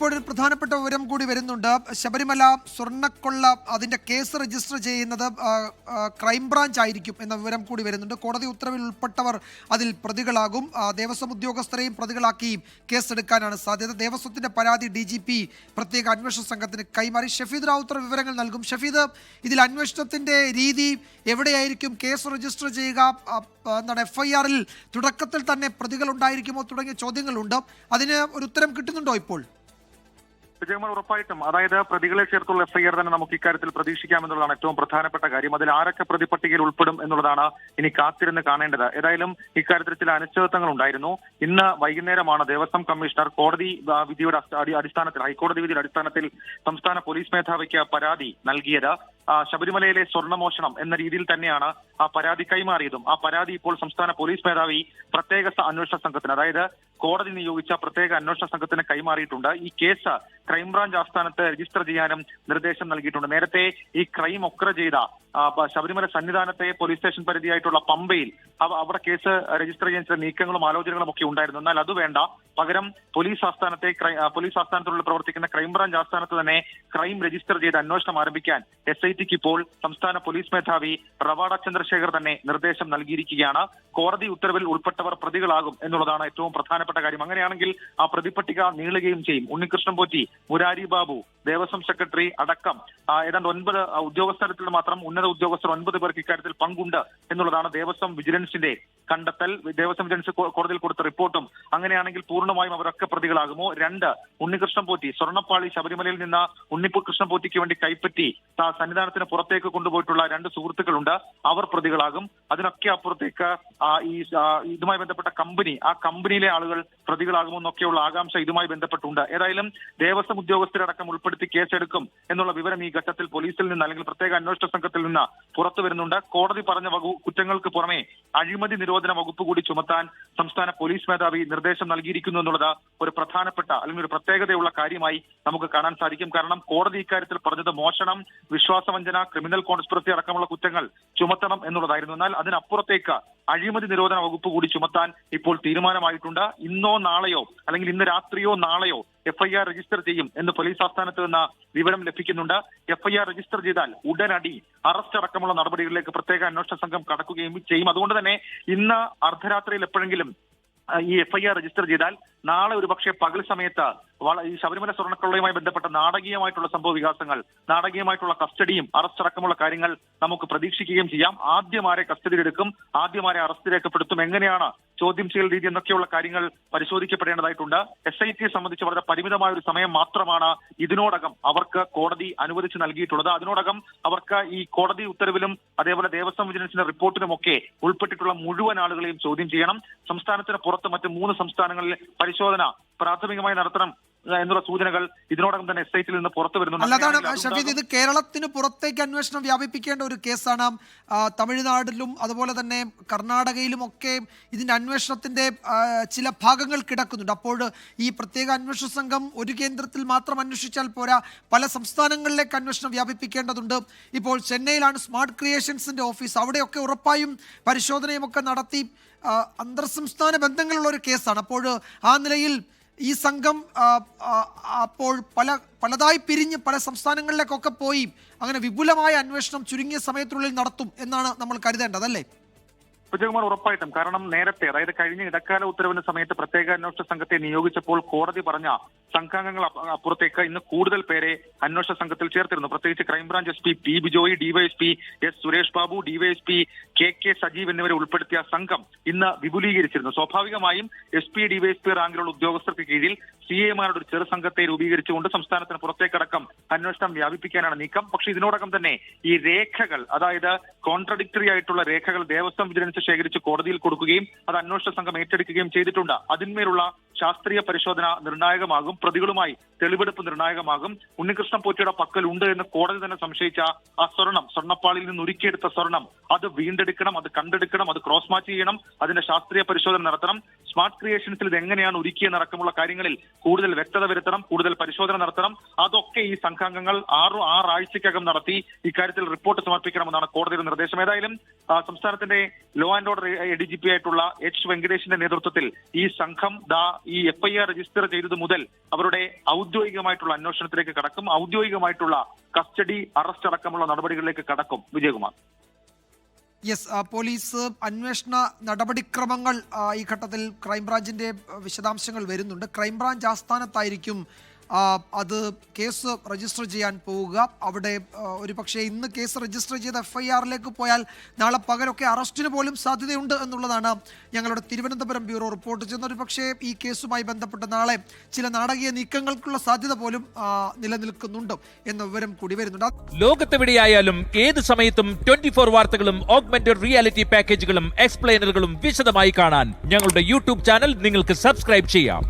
ഇപ്പോഴൊരു പ്രധാനപ്പെട്ട വിവരം കൂടി വരുന്നുണ്ട്. ശബരിമല സ്വർണക്കൊള്ള അതിന്റെ കേസ് രജിസ്റ്റർ ചെയ്യുന്നത് ക്രൈം ബ്രാഞ്ച് ക്രൈംബ്രാഞ്ച് ആയിരിക്കും എന്ന വിവരം കൂടി വരുന്നുണ്ട്. കോടതി ഉത്തരവിൽ ഉൾപ്പെട്ടവർ അതിൽ പ്രതികളാകും. ദേവസ്വം ഉദ്യോഗസ്ഥരെയും പ്രതികളാക്കിയും കേസെടുക്കാനാണ് സാധ്യത. ദേവസ്വത്തിന്റെ പരാതി ഡി ജി പി പ്രത്യേക അന്വേഷണ സംഘത്തിന് കൈമാറി. ഷഫീദ് റാവുത്തർ വിവരങ്ങൾ നൽകും. ഷഫീദ് ഇതിൽ അന്വേഷണത്തിന്റെ രീതി എവിടെയായിരിക്കും? കേസ് രജിസ്റ്റർ ചെയ്യുക എന്താണ് എഫ് ഐ ആറിൽ തുടക്കത്തിൽ തന്നെ പ്രതികൾ ഉണ്ടായിരിക്കുമോ തുടങ്ങിയ ചോദ്യങ്ങളുണ്ട്. അതിന് ഒരു ഉത്തരം കിട്ടുന്നുണ്ടോ ഇപ്പോൾ? വിജയകുമാർ ഉറപ്പായിട്ടും അതായത് പ്രതികളെ ചേർത്തുള്ള എഫ്ഐആർ തന്നെ നമുക്ക് ഇക്കാര്യത്തിൽ പ്രതീക്ഷിക്കാമെന്നുള്ളതാണ് ഏറ്റവും പ്രധാനപ്പെട്ട കാര്യം. അതിൽ ആരൊക്കെ പ്രതിപട്ടികയിൽ ഉൾപ്പെടും എന്നുള്ളതാണ് ഇനി കാത്തിരുന്ന് കാണേണ്ടത്. ഏതായാലും ഇക്കാര്യത്തിൽ ചില അനിശ്ചിതത്വങ്ങൾ ഉണ്ടായിരുന്നു. ഇന്ന് വൈകുന്നേരമാണ് ദേവസ്വം കമ്മീഷണർ കോടതി വിധിയുടെ അടി- അടി- അടിസ്ഥാനത്തിൽ ഹൈക്കോടതി വിധിയുടെ അടിസ്ഥാനത്തിൽ സംസ്ഥാന പോലീസ് മേധാവിക്ക് പരാതി നൽകിയത്. ശബരിമലയിലെ സ്വർണമോഷണം എന്ന രീതിയിൽ തന്നെയാണ് ആ പരാതി കൈമാറിയതും. ആ പരാതി ഇപ്പോൾ സംസ്ഥാന പോലീസ് മേധാവി പ്രത്യേക അന്വേഷണ സംഘത്തിന് അതായത് കോടതി നിയോഗിച്ച പ്രത്യേക അന്വേഷണ സംഘത്തിന് കൈമാറിയിട്ടുണ്ട്. ഈ കേസ് ക്രൈംബ്രാഞ്ച് ആസ്ഥാനത്ത് രജിസ്റ്റർ ചെയ്യാനും നിർദ്ദേശം നൽകിയിട്ടുണ്ട്. നേരത്തെ ഈ ക്രൈം ഒക്ര ചെയ്ത ശബരിമല സന്നിധാനത്തെ പോലീസ് സ്റ്റേഷൻ പരിധിയായിട്ടുള്ള പമ്പയിൽ അവ- അവിടെ കേസ് രജിസ്റ്റർ ചെയ്യാൻ ചില നീക്കങ്ങളും ആലോചനകളും ഒക്കെ ഉണ്ടായിരുന്നു. എന്നാൽ അത് വേണ്ട. പകരം പോലീസ് ആസ്ഥാനത്തെ പോലീസ് ആസ്ഥാനത്തുള്ള പ്രവർത്തിക്കുന്ന ക്രൈംബ്രാഞ്ച് ആസ്ഥാനത്ത് തന്നെ ക്രൈം രജിസ്റ്റർ ചെയ്ത് അന്വേഷണം ആരംഭിക്കാൻ എസ് ഐ ടിക്ക് ഇപ്പോൾ സംസ്ഥാന പോലീസ് മേധാവി റവാഡ ചന്ദ്രശേഖർ തന്നെ നിർദ്ദേശം നൽകിയിരിക്കുകയാണ്. കോടതി ഉത്തരവിൽ ഉൾപ്പെട്ടവർ പ്രതികളാകും എന്നുള്ളതാണ് ഏറ്റവും പ്രധാനപ്പെട്ട കാര്യം. അങ്ങനെയാണെങ്കിൽ ആ പ്രതിപട്ടിക നീളുകയും ചെയ്യും. ഉണ്ണികൃഷ്ണൻ പോറ്റി മുരാരി ബാബു ദേവസ്വം സെക്രട്ടറി അടക്കം ഏതാണ്ട് ഒൻപത് ഉദ്യോഗസ്ഥരത്തിൽ മാത്രം ഉന്നത ഉദ്യോഗസ്ഥർ ഒൻപത് പേർക്ക് ഇക്കാര്യത്തിൽ പങ്കുണ്ട് എന്നുള്ളതാണ് ദേവസ്വം വിജിലൻസിന്റെ കണ്ടെത്തൽ. ദേവസ്വം വിജിലൻസ് കോടതിയിൽ കൊടുത്ത റിപ്പോർട്ടും. അങ്ങനെയാണെങ്കിൽ പൂർണമായും അവരൊക്കെ പ്രതികളാകുമോ? രണ്ട് ഉണ്ണികൃഷ്ണൻ പോറ്റി സ്വർണപ്പാളി ശബരിമലയിൽ നിന്ന് ഉണ്ണിപ്പു കൃഷ്ണൻ പോറ്റിക്ക് വേണ്ടി കൈപ്പറ്റി സന്നിധാനത്തിന് പുറത്തേക്ക് കൊണ്ടുപോയിട്ടുള്ള രണ്ട് സുഹൃത്തുക്കളുണ്ട്. അവർ പ്രതികളാകും. അതിനൊക്കെ അപ്പുറത്തേക്ക് ഈ ഇതുമായി ബന്ധപ്പെട്ട കമ്പനി ആ കമ്പനിയിലെ ആളുകൾ പ്രതികളാകുമോ എന്നൊക്കെയുള്ള ആകാംക്ഷ ഇതുമായി ബന്ധപ്പെട്ടുണ്ട്. ഏതായാലും ദേവസ്വം ഉദ്യോഗസ്ഥരടക്കം ഉൾപ്പെടുത്തി കേസെടുക്കും എന്നുള്ള വിവരം ഈ ഘട്ടത്തിൽ പോലീസിൽ നിന്ന് അല്ലെങ്കിൽ പ്രത്യേക അന്വേഷണ സംഘത്തിൽ നിന്ന് പുറത്തു വരുന്നുണ്ട്. കോടതി പറഞ്ഞ വകു കുറ്റങ്ങൾക്ക് പുറമെ അഴിമതി നിരോധന വകുപ്പ് കൂടി ചുമത്താൻ സംസ്ഥാന പോലീസ് മേധാവി നിർദ്ദേശം നൽകിയിരിക്കുന്നു എന്നുള്ളത് ഒരു പ്രധാനപ്പെട്ട അല്ലെങ്കിൽ ഒരു പ്രത്യേകതയുള്ള കാര്യമായി നമുക്ക് കാണാൻ സാധിക്കും. കാരണം കോടതി ഇക്കാര്യത്തിൽ പറഞ്ഞത് മോഷണം വിശ്വാസവഞ്ചന ക്രിമിനൽ കോൺസ്പിറസി അടക്കമുള്ള കുറ്റങ്ങൾ ചുമത്തണം എന്നുള്ളതായിരുന്നു. എന്നാൽ അതിനപ്പുറത്തേക്ക് അഴിമതി നിരോധന വകുപ്പ് കൂടി ചുമത്താൻ ഇപ്പോൾ തീരുമാനമായിട്ടുണ്ട്. ഇന്നോ നാളെയോ അല്ലെങ്കിൽ ഇന്ന് രാത്രിയോ നാളെയോ എഫ്ഐആർ രജിസ്റ്റർ ചെയ്യും എന്ന് പോലീസ് ആസ്ഥാനത്ത് നിന്ന് വിവരം ലഭിക്കുന്നുണ്ട്. എഫ്ഐആർ രജിസ്റ്റർ ചെയ്താൽ ഉടനടി അറസ്റ്റ് അടക്കമുള്ള നടപടികളിലേക്ക് പ്രത്യേക അന്വേഷണ സംഘം കടക്കുകയും ചെയ്യും. അതുകൊണ്ട് തന്നെ ഇന്ന് അർദ്ധരാത്രിയിൽ എപ്പോഴെങ്കിലും ഈ എഫ്ഐആർ രജിസ്റ്റർ ചെയ്താൽ നാളെ ഒരുപക്ഷെ പകൽ സമയത്ത് ഈ ശബരിമല സ്വർണക്കൊള്ളയുമായി ബന്ധപ്പെട്ട നാടകീയമായിട്ടുള്ള സംഭവ വികാസങ്ങൾ നാടകീയമായിട്ടുള്ള കസ്റ്റഡിയും അറസ്റ്റ് അടക്കമുള്ള കാര്യങ്ങൾ നമുക്ക് പ്രതീക്ഷിക്കുകയും ചെയ്യാം. ആദ്യമാരെ കസ്റ്റഡിയിലെടുക്കും ആദ്യമാരെ അറസ്റ്റ് രേഖപ്പെടുത്തും. എങ്ങനെയാണ് ചോദ്യം ചെയ്യൽ രീതി എന്നൊക്കെയുള്ള കാര്യങ്ങൾ പരിശോധിക്കപ്പെടേണ്ടതായിട്ടുണ്ട്. എസ് ഐ ടിയെ സംബന്ധിച്ച് വളരെ പരിമിതമായ ഒരു സമയം മാത്രമാണ് ഇതിനോടകം അവർക്ക് കോടതി അനുവദിച്ച് നൽകിയിട്ടുള്ളത്. അതിനോടകം അവർക്ക് ഈ കോടതി ഉത്തരവിലും അതേപോലെ ദേവസ്വം വിജിലൻസിന്റെ റിപ്പോർട്ടിലുമൊക്കെ ഉൾപ്പെട്ടിട്ടുള്ള മുഴുവൻ ആളുകളെയും ചോദ്യം ചെയ്യണം. സംസ്ഥാനത്തിന് പുറത്ത് മറ്റ് മൂന്ന് സംസ്ഥാനങ്ങളിൽ പരിശോധന പ്രാഥമികമായി നടത്തണം. എന്നുള്ള സൂചനകൾ ഇതിനോടകം തന്നെ എസ് ഐ ടിയിൽ നിന്ന് പുറത്തു വരുന്നുണ്ട് ഷഫീദ് ഇത് കേരളത്തിന് പുറത്തേക്ക് അന്വേഷണം വ്യാപിപ്പിക്കേണ്ട ഒരു കേസാണ്. തമിഴ്നാടിലും തമിഴ്നാട്ടിലും അതുപോലെ തന്നെ കർണാടകയിലും ഒക്കെ ഇതിന്റെ അന്വേഷണത്തിന്റെ ചില ഭാഗങ്ങൾ കിടക്കുന്നുണ്ട്. അപ്പോൾ ഈ പ്രത്യേക അന്വേഷണ സംഘം ഒരു കേന്ദ്രത്തിൽ മാത്രം അന്വേഷിച്ചാൽ പോരാ. പല സംസ്ഥാനങ്ങളിലേക്ക് അന്വേഷണം വ്യാപിപ്പിക്കേണ്ടതുണ്ട്. ഇപ്പോൾ ചെന്നൈയിലാണ് സ്മാർട്ട് ക്രിയേഷൻസിന്റെ ഓഫീസ്. അവിടെയൊക്കെ ഉറപ്പായും പരിശോധനയും ഒക്കെ നടത്തി അന്തർ സംസ്ഥാന ബന്ധങ്ങളുള്ള ഒരു കേസാണ്. അപ്പോൾ ആ നിലയിൽ ഈ സംഘം അപ്പോൾ പല പലതായി പിരിഞ്ഞ് പല സംസ്ഥാനങ്ങളിലേക്കൊക്കെ പോയി അങ്ങനെ വിപുലമായ അന്വേഷണം ചുരുങ്ങിയ സമയത്തിനുള്ളിൽ നടത്തും എന്നാണ് നമ്മൾ കരുതേണ്ടത് അല്ലേ? വിജയകുമാർ ഉറപ്പായിട്ടും. കാരണം നേരത്തെ അതായത് കഴിഞ്ഞ ഇടക്കാല ഉത്തരവിന്റെ സമയത്ത് പ്രത്യേക അന്വേഷണ സംഘത്തെ നിയോഗിച്ചപ്പോൾ കോടതി പറഞ്ഞ സംഘാംഗങ്ങൾ അപ്പ- അപ്പുറത്തേക്ക് ഇന്ന് കൂടുതൽ പേരെ അന്വേഷണ സംഘത്തിൽ ചേർത്തിരുന്നു. പ്രത്യേകിച്ച് crime branch S P P Bijoy DYSP S Suresh Babu DYSP K K Sajeev എന്നിവരെ ഉൾപ്പെടുത്തിയ സംഘം ഇന്ന് വിപുലീകരിച്ചിരുന്നു. സ്വാഭാവികമായും എസ് പി ഡിവൈഎസ്പി റാങ്കിലുള്ള ഉദ്യോഗസ്ഥർക്ക് കീഴിൽ സി എമാരുടെ ഒരു ചെറു സംഘത്തെ രൂപീകരിച്ചുകൊണ്ട് സംസ്ഥാനത്തിന് പുറത്തേക്കടക്കം അന്വേഷണം വ്യാപിപ്പിക്കാനാണ് നീക്കം. പക്ഷേ ഇതിനോടകം തന്നെ ഈ രേഖകൾ അതായത് കോൺട്രഡിക്ടറി ആയിട്ടുള്ള രേഖകൾ ദേവസ്വം വിജിലൻസ് ശേഖരിച്ച് കോടതിയിൽ കൊടുക്കുകയും അത് അന്വേഷണ സംഘം ഏറ്റെടുക്കുകയും ചെയ്തിട്ടുണ്ട്. അതിന്മേലുള്ള ശാസ്ത്രീയ പരിശോധന നിർണായകമാകും പ്രതികളുമായി തെളിവെടുപ്പ് നിർണായകമാകും. ഉണ്ണികൃഷ്ണൻ പോറ്റിയുടെ പക്കൽ ഉണ്ട് എന്ന് കോടതി തന്നെ സംശയിച്ച ആ സ്വർണം സ്വർണപ്പാളിൽ നിന്ന് ഉരുക്കിയെടുത്ത സ്വർണം അത് വീണ്ടെടുക്കണം അത് കണ്ടെടുക്കണം അത് ക്രോസ് മാച്ച് ചെയ്യണം അതിന്റെ ശാസ്ത്രീയ പരിശോധന നടത്തണം. സ്മാർട്ട് ക്രിയേഷൻസിൽ ഇത് എങ്ങനെയാണ് ഒരുക്കിയെന്നടക്കമുള്ള കാര്യങ്ങളിൽ കൂടുതൽ വ്യക്തത വരുത്തണം കൂടുതൽ പരിശോധന നടത്തണം. അതൊക്കെ ഈ സംഘാംഗങ്ങൾ ആറു ആറാഴ്ചക്കകം നടത്തി ഇക്കാര്യത്തിൽ റിപ്പോർട്ട് സമർപ്പിക്കണമെന്നാണ് കോടതിയുടെ നിർദ്ദേശം. ഏതായാലും സംസ്ഥാനത്തിന്റെ law and order A D G P ആയിട്ടുള്ള എച്ച് വെങ്കടേഷിന്റെ നേതൃത്വത്തിൽ ഈ സംഘം ദാ ഈ എഫ് ഐ ആർ രജിസ്റ്റർ ചെയ്തത് മുതൽ അവരുടെ ഔദ്യോഗികമായിട്ടുള്ള അന്വേഷണത്തിലേക്ക് കടക്കും. ഔദ്യോഗികമായിട്ടുള്ള കസ്റ്റഡി അറസ്റ്റ് അടക്കമുള്ള നടപടികളിലേക്ക് കടക്കും. വിജയകുമാർ. യെസ് പോലീസ് അന്വേഷണ നടപടിക്രമങ്ങൾ ഈ ഘട്ടത്തിൽ ക്രൈംബ്രാഞ്ചിന്റെ വിശദാംശങ്ങൾ വരുന്നുണ്ട്. ക്രൈംബ്രാഞ്ച് ആസ്ഥാനത്തായിരിക്കും അത് കേസ് രജിസ്റ്റർ ചെയ്യാൻ പോവുക. അവിടെ ഒരു പക്ഷേ ഇന്ന് കേസ് രജിസ്റ്റർ ചെയ്ത് എഫ് ഐ ആറിലേക്ക് പോയാൽ നാളെ പകരൊക്കെ അറസ്റ്റിന് പോലും സാധ്യതയുണ്ട് എന്നുള്ളതാണ് ഞങ്ങളുടെ തിരുവനന്തപുരം ബ്യൂറോ റിപ്പോർട്ട്. ചെയ്യുന്ന ഒരു പക്ഷേ ഈ കേസുമായി ബന്ധപ്പെട്ട് നാളെ ചില നാടകീയ നീക്കങ്ങൾക്കുള്ള സാധ്യത പോലും നിലനിൽക്കുന്നുണ്ട് എന്ന വിവരം കൂടി വരുന്നുണ്ട്. ലോകത്തെവിടെയായാലും ഏത് സമയത്തും ട്വന്റി ഫോർ വാർത്തകളും ഓഗ്മെന്റഡ് റിയാലിറ്റി പാക്കേജുകളും എക്സ്പ്ലെയിനറുകളും വിശദമായി കാണാൻ ഞങ്ങളുടെ യൂട്യൂബ് ചാനൽ നിങ്ങൾക്ക് സബ്സ്ക്രൈബ് ചെയ്യാം.